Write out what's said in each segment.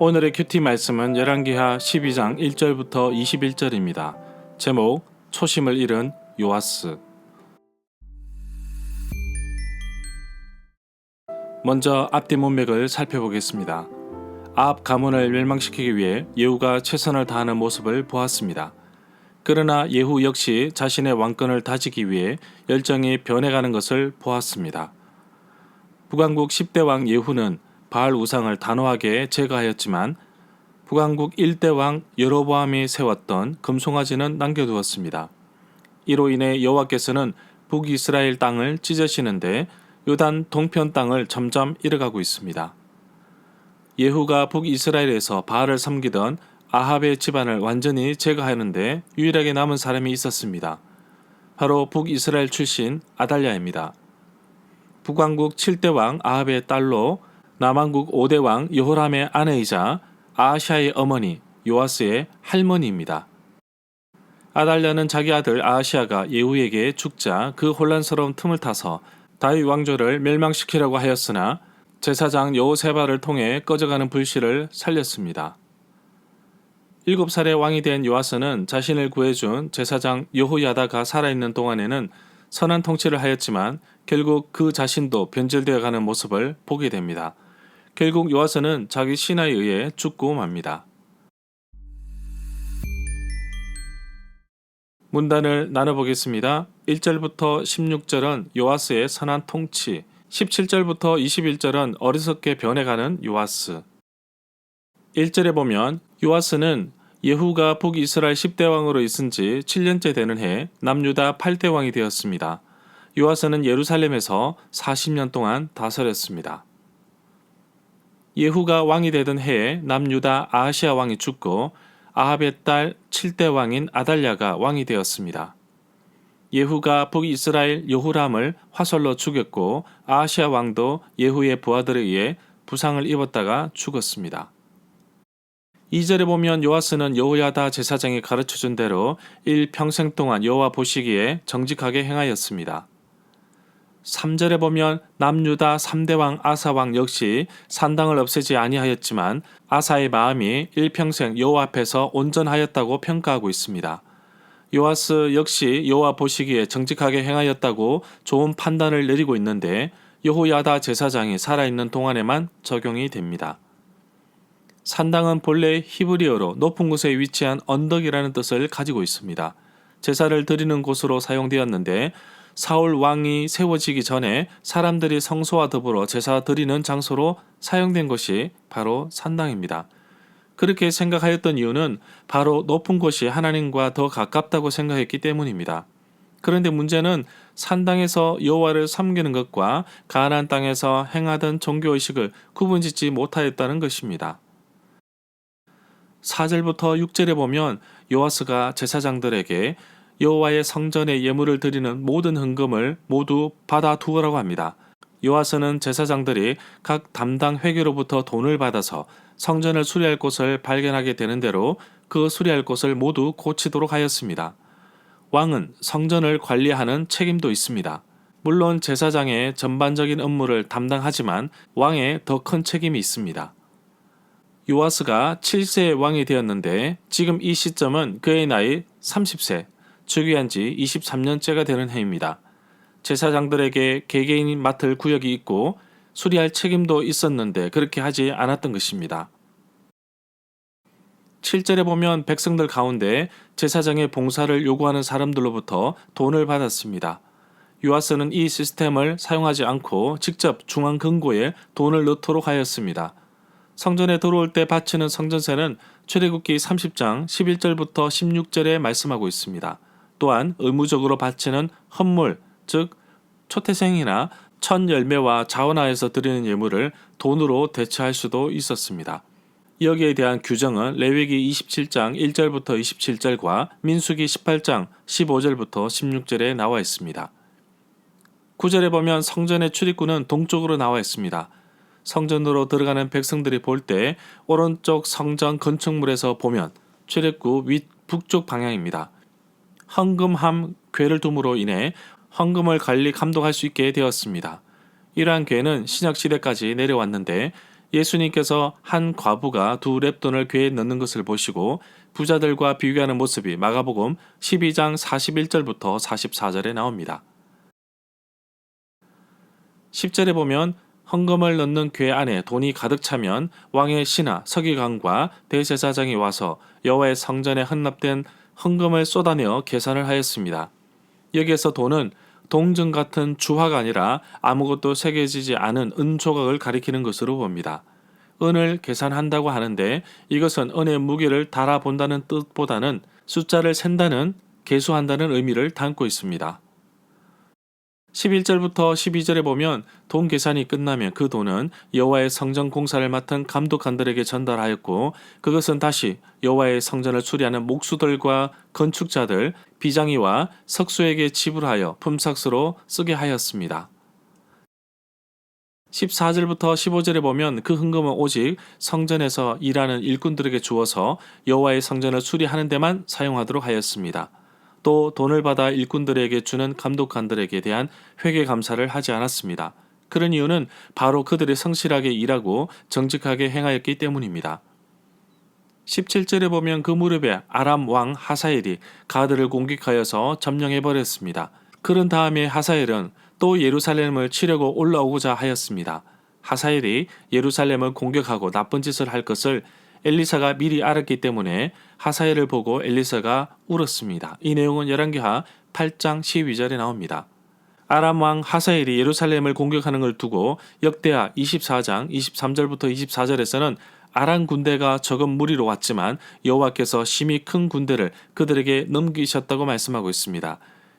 오늘의 큐티 말씀은 열왕기하 12장 1절부터 21절입니다. 제목 초심을 잃은 요아스 먼저 앞뒤 문맥을 살펴보겠습니다. 아합 가문을 멸망시키기 위해 예후가 최선을 다하는 모습을 보았습니다. 그러나 예후 역시 자신의 왕권을 다지기 위해 열정이 변해가는 것을 보았습니다. 북왕국 10대 왕 예후는 바알 우상을 단호하게 제거하였지만 북왕국 1대 왕 여로보암이 세웠던 금송아지는 남겨두었습니다. 이로 인해 여호와께서는 북이스라엘 땅을 찢으시는데 요단 동편 땅을 점점 잃어가고 있습니다. 예후가 북이스라엘에서 바알을 섬기던 아합의 집안을 완전히 제거하는데 유일하게 남은 사람이 있었습니다. 바로 북이스라엘 출신 아달랴입니다. 북왕국 7대 왕 아합의 딸로 남왕국 5대 왕 여호람의 아내이자 아하샤의 어머니 요아스의 할머니입니다. 아달랴는 자기 아들 아하시아가 예후에게 죽자 그 혼란스러운 틈을 타서 다윗 왕조를 멸망시키려고 하였으나 제사장 여호세바를 통해 꺼져가는 불씨를 살렸습니다. 일곱 살의 왕이 된 요아스는 자신을 구해준 제사장 여호야다가 살아있는 동안에는 선한 통치를 하였지만 결국 그 자신도 변질되어 가는 모습을 보게 됩니다. 결국 요아스는 자기 신하에 의해 죽고 맙니다. 문단을 나눠보겠습니다. 1절부터 16절은 요아스의 선한 통치, 17절부터 21절은 어리석게 변해가는 요아스. 1절에 보면 요아스는 예후가 북이스라엘 10대 왕으로 있은 지 7년째 되는 해 남유다 8대 왕이 되었습니다. 요아스는 예루살렘에서 40년 동안 다스렸습니다. 예후가 왕이 되던 해에 남유다 아하시아 왕이 죽고 아합의 딸 7대 왕인 아달랴가 왕이 되었습니다. 예후가 북이스라엘 여후람을 화살로 죽였고 아하시아 왕도 예후의 부하들에 의해 부상을 입었다가 죽었습니다. 2절에 보면 요아스는 여호야다 제사장이 가르쳐준 대로 일평생 동안 여호와 보시기에 정직하게 행하였습니다. 3절에 보면 남유다 3대 왕 아사 왕 역시 산당을 없애지 아니하였지만 아사의 마음이 일평생 여호와 앞에서 온전하였다고 평가하고 있습니다. 요아스 역시 여호와 보시기에 정직하게 행하였다고 좋은 판단을 내리고 있는데 여호야다 제사장이 살아있는 동안에만 적용이 됩니다. 산당은 본래 히브리어로 높은 곳에 위치한 언덕이라는 뜻을 가지고 있습니다. 제사를 드리는 곳으로 사용되었는데 사울 왕이 세워지기 전에 사람들이 성소와 더불어 제사 드리는 장소로 사용된 것이 바로 산당입니다. 그렇게 생각하였던 이유는 바로 높은 곳이 하나님과 더 가깝다고 생각했기 때문입니다. 그런데 문제는 산당에서 여호와를 섬기는 것과 가나안 땅에서 행하던 종교 의식을 구분짓지 못하였다는 것입니다. 4절부터 6절에 보면 요아스가 제사장들에게 여호와의 성전에 예물을 드리는 모든 헌금을 모두 받아 두으라고 합니다. 요아스는 제사장들이 각 담당 회계로부터 돈을 받아서 성전을 수리할 곳을 발견하게 되는 대로 그 수리할 곳을 모두 고치도록 하였습니다. 왕은 성전을 관리하는 책임도 있습니다. 물론 제사장의 전반적인 업무를 담당하지만 왕의 더 큰 책임이 있습니다. 요아스가 7세의 왕이 되었는데 지금 이 시점은 그의 나이 30세, 즉위한 지 23년째가 되는 해입니다. 제사장들에게 개개인 맡을 구역이 있고 수리할 책임도 있었는데 그렇게 하지 않았던 것입니다. 7절에 보면 백성들 가운데 제사장의 봉사를 요구하는 사람들로부터 돈을 받았습니다. 요아스는 이 시스템을 사용하지 않고 직접 중앙 금고에 돈을 넣도록 하였습니다. 성전에 들어올 때 바치는 성전세는 출애굽기 30장 11절부터 16절에 말씀하고 있습니다. 또한 의무적으로 바치는 헌물, 즉 초태생이나 천 열매와 자원하에서 드리는 예물을 돈으로 대체할 수도 있었습니다. 여기에 대한 규정은 레위기 27장 1절부터 27절과 민수기 18장 15절부터 16절에 나와 있습니다. 9절에 보면 성전의 출입구는 동쪽으로 나와 있습니다. 성전으로 들어가는 백성들이 볼 때 오른쪽 성전 건축물에서 보면 출입구 윗 북쪽 방향입니다. 헌금함 궤를 둠으로 인해 헌금을 관리 감독할 수 있게 되었습니다. 이러한 궤는 신약 시대까지 내려왔는데 예수님께서 한 과부가 두 랩돈을 궤에 넣는 것을 보시고 부자들과 비교하는 모습이 마가복음 12장 41절부터 44절에 나옵니다. 10절에 보면 헌금을 넣는 궤 안에 돈이 가득 차면 왕의 신하 서기관과 대제사장이 와서 여호와의 성전에 헌납된 헌금을 쏟아내어 계산을 하였습니다. 여기에서 돈은 동전 같은 주화가 아니라 아무것도 새겨지지 않은 은 조각을 가리키는 것으로 봅니다. 은을 계산한다고 하는데 이것은 은의 무게를 달아본다는 뜻보다는 숫자를 센다는 계수한다는 의미를 담고 있습니다. 11절부터 12절에 보면 돈 계산이 끝나면 그 돈은 여호와의 성전 공사를 맡은 감독관들에게 전달하였고 그것은 다시 여호와의 성전을 수리하는 목수들과 건축자들, 비장이와 석수에게 지불하여 품삯으로 쓰게 하였습니다. 14절부터 15절에 보면 그 헌금은 오직 성전에서 일하는 일꾼들에게 주어서 여호와의 성전을 수리하는 데만 사용하도록 하였습니다. 또 돈을 받아 일꾼들에게 주는 감독관들에게 대한 회계 감사를 하지 않았습니다. 그런 이유는 바로 그들이 성실하게 일하고 정직하게 행하였기 때문입니다. 17절에 보면 그 무렵에 아람 왕 하사엘이 가드를 공격하여서 점령해 버렸습니다. 그런 다음에 하사엘은 또 예루살렘을 치려고 올라오고자 하였습니다. 하사엘이 예루살렘을 공격하고 나쁜 짓을 할 것을 엘리사가 미리 알았기 때문에 하사엘을 보고 엘리사가 울었습니다. 이 내용은 열왕기하 8장 12절에 나옵니다. 아람 왕 하사엘이 예루살렘을 공격하는 걸 두고 역대하 24장 23절부터 24절에서는 아람 군대가 적은 무리로 왔지만 여호와께서 심히 큰 군대를 그들에게 넘기셨다고 말씀하고 있습니다.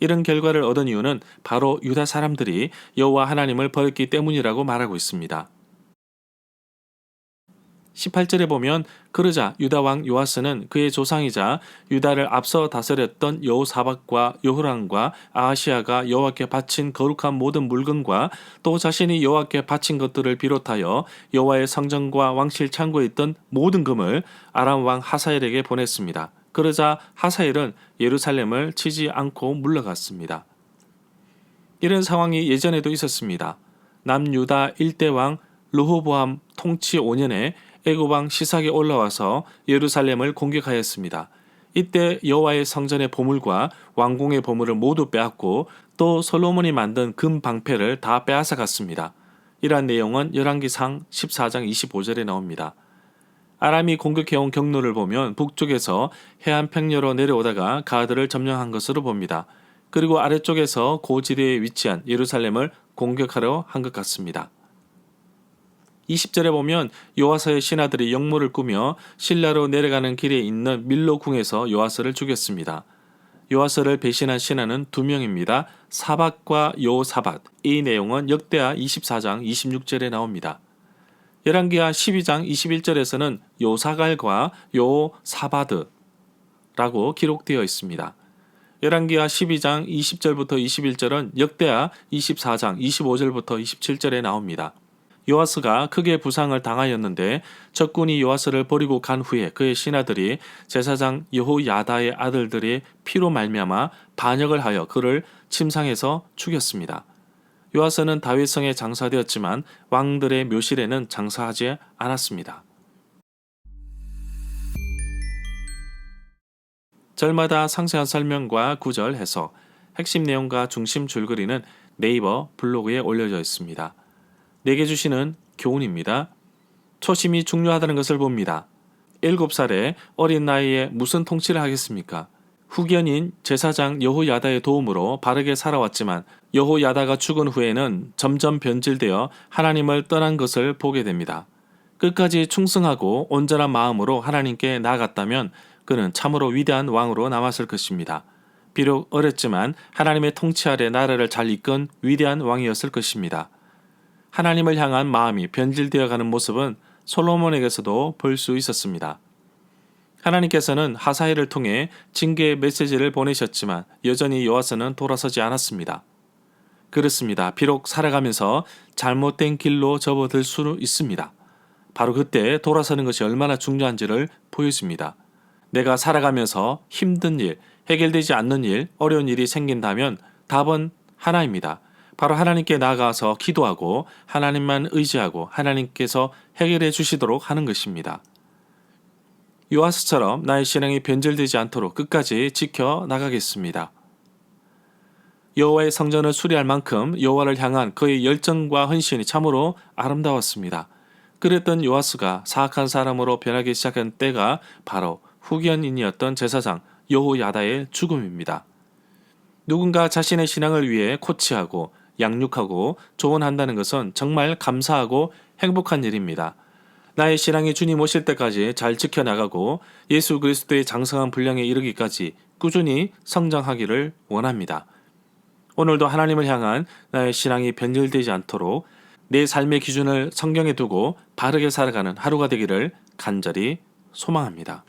이런 결과를 얻은 이유는 바로 유다 사람들이 여호와 하나님을 버렸기 때문이라고 말하고 있습니다. 18절에 보면 그러자 유다 왕 요아스는 그의 조상이자 유다를 앞서 다스렸던 여호사박과 여호랑과 아하시아가 여호와께 바친 거룩한 모든 물건과 또 자신이 여호와께 바친 것들을 비롯하여 여호와의 성전과 왕실 창고에 있던 모든 금을 아람 왕 하사엘에게 보냈습니다. 그러자 하사엘은 예루살렘을 치지 않고 물러갔습니다. 이런 상황이 예전에도 있었습니다. 남유다 일대 왕 르호보암 통치 5년에 애굽왕 시삭이 올라와서 예루살렘을 공격하였습니다. 이때 여호와의 성전의 보물과 왕궁의 보물을 모두 빼앗고 또 솔로몬이 만든 금 방패를 다 빼앗아 갔습니다. 이러한 내용은 열왕기상 14장 25절에 나옵니다. 아람이 공격해온 경로를 보면 북쪽에서 해안 평야로 내려오다가 가드를 점령한 것으로 봅니다. 그리고 아래쪽에서 고지대에 위치한 예루살렘을 공격하려 한 것 같습니다. 20절에 보면 요아서의 신하들이 역모를 꾸며 신라로 내려가는 길에 있는 밀로궁에서 요아서를 죽였습니다. 요아서를 배신한 신하는 두 명입니다. 사박과 요사박. 이 내용은 역대하 24장 26절에 나옵니다. 열왕기하 12장 21절에서는 요사갈과 요사바드라고 기록되어 있습니다. 열왕기하 12장 20절부터 21절은 역대하 24장 25절부터 27절에 나옵니다. 요아스가 크게 부상을 당하였는데 적군이 요아스를 버리고 간 후에 그의 신하들이 제사장 여호야다의 아들들의 피로 말미암아 반역을 하여 그를 침상에서 죽였습니다. 요아스는 다윗성에 장사되었지만 왕들의 묘실에는 장사하지 않았습니다. 절마다 상세한 설명과 구절 해서 핵심 내용과 중심 줄거리는 네이버 블로그에 올려져 있습니다. 내게 주시는 교훈입니다. 초심이 중요하다는 것을 봅니다. 7살의 어린 나이에 무슨 통치를 하겠습니까? 후견인 제사장 여호야다의 도움으로 바르게 살아왔지만 여호야다가 죽은 후에는 점점 변질되어 하나님을 떠난 것을 보게 됩니다. 끝까지 충성하고 온전한 마음으로 하나님께 나아갔다면 그는 참으로 위대한 왕으로 남았을 것입니다. 비록 어렸지만 하나님의 통치 아래 나라를 잘 이끈 위대한 왕이었을 것입니다. 하나님을 향한 마음이 변질되어 가는 모습은 솔로몬에게서도 볼 수 있었습니다. 하나님께서는 하사엘을 통해 징계의 메시지를 보내셨지만 여전히 요아스는 돌아서지 않았습니다. 그렇습니다. 비록 살아가면서 잘못된 길로 접어들 수 있습니다. 바로 그때 돌아서는 것이 얼마나 중요한지를 보여줍니다. 내가 살아가면서 힘든 일, 해결되지 않는 일, 어려운 일이 생긴다면 답은 하나입니다. 바로 하나님께 나아가서 기도하고 하나님만 의지하고 하나님께서 해결해 주시도록 하는 것입니다. 요아스처럼 나의 신앙이 변절되지 않도록 끝까지 지켜 나가겠습니다. 여호와의 성전을 수리할 만큼 여호와를 향한 그의 열정과 헌신이 참으로 아름다웠습니다. 그랬던 요아스가 사악한 사람으로 변하기 시작한 때가 바로 후견인이었던 제사장 여호야다의 죽음입니다. 누군가 자신의 신앙을 위해 코치하고 양육하고 조언한다는 것은 정말 감사하고 행복한 일입니다. 나의 신앙이 주님 오실 때까지 잘 지켜나가고 예수 그리스도의 장성한 분량에 이르기까지 꾸준히 성장하기를 원합니다. 오늘도 하나님을 향한 나의 신앙이 변질되지 않도록 내 삶의 기준을 성경에 두고 바르게 살아가는 하루가 되기를 간절히 소망합니다.